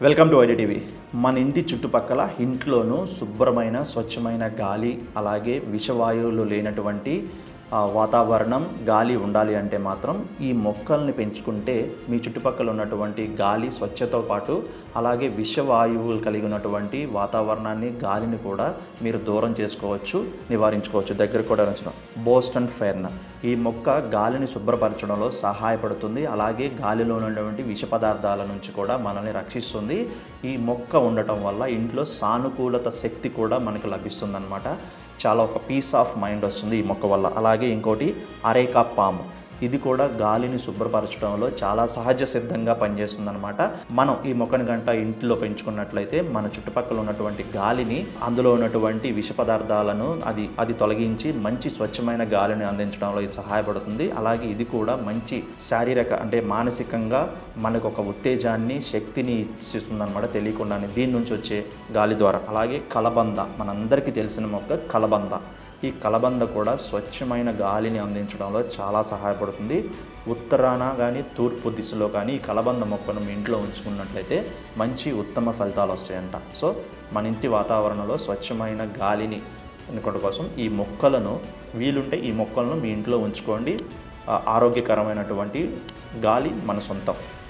Welcome to ID TV మన ఇంటి చుట్టుపక్కల ఇంట్లోనూ శుభ్రమైన స్వచ్ఛమైన గాలి అలాగే విషవాయువులు లేనటువంటి వాతావరణం గాలి ఉండాలి అంటే మాత్రం ఈ మొక్కల్ని పెంచుకుంటే మీ చుట్టుపక్కల ఉన్నటువంటి గాలి స్వచ్ఛతో పాటు అలాగే విషవాయువులు కలిగి ఉన్నటువంటి వాతావరణాన్ని గాలిని కూడా మీరు దూరం చేసుకోవచ్చు నివారించుకోవచ్చు. దగ్గర కూడా ఉంచడం. Boston fern. ఈ మొక్క గాలిని శుభ్రపరచడంలో సహాయపడుతుంది. అలాగే గాలిలో ఉన్నటువంటి విష పదార్థాల నుంచి కూడా మనల్ని రక్షిస్తుంది. ఈ మొక్క ఉండటం వల్ల ఇంట్లో సానుకూలత శక్తి కూడా మనకు లభిస్తుందన్నమాట. చాలా ఒక పీస్ ఆఫ్ మైండ్ వస్తుంది ఈ మొక్క వల్ల. అలాగే ఇంకోటి అరేకా పాము. ఇది కూడా గాలిని శుభ్రపరచడంలో చాలా సహజ సిద్ధంగా పనిచేస్తుంది అనమాట మనం ఈ మొక్కను గంట ఇంట్లో పెంచుకున్నట్లయితే మన చుట్టుపక్కల ఉన్నటువంటి గాలిని అందులో ఉన్నటువంటి విష పదార్థాలను అది అది తొలగించి మంచి స్వచ్ఛమైన గాలిని అందించడంలో ఇది సహాయపడుతుంది. అలాగే ఇది కూడా మంచి శారీరక అంటే మానసికంగా మనకు ఒక ఉత్తేజాన్ని శక్తిని ఇస్తుంది అనమాట తెలియకుండానే దీని నుంచి వచ్చే గాలి ద్వారా. అలాగే కలబంద మనందరికీ తెలిసిన మొక్క కలబంద. ఈ కలబంద కూడా స్వచ్ఛమైన గాలిని అందించడంలో చాలా సహాయపడుతుంది. ఉత్తరాన కానీ తూర్పు దిశలో కానీ ఈ కలబంద మొక్కను మీ ఇంట్లో ఉంచుకున్నట్లయితే మంచి ఉత్తమ ఫలితాలు వస్తాయంట. సో మన ఇంటి వాతావరణంలో స్వచ్ఛమైన గాలిని అనుకోవడం కోసం ఈ మొక్కలను వీలుంటే ఈ మొక్కలను మీ ఇంట్లో ఉంచుకోండి. ఆరోగ్యకరమైనటువంటి గాలి మన సొంతం.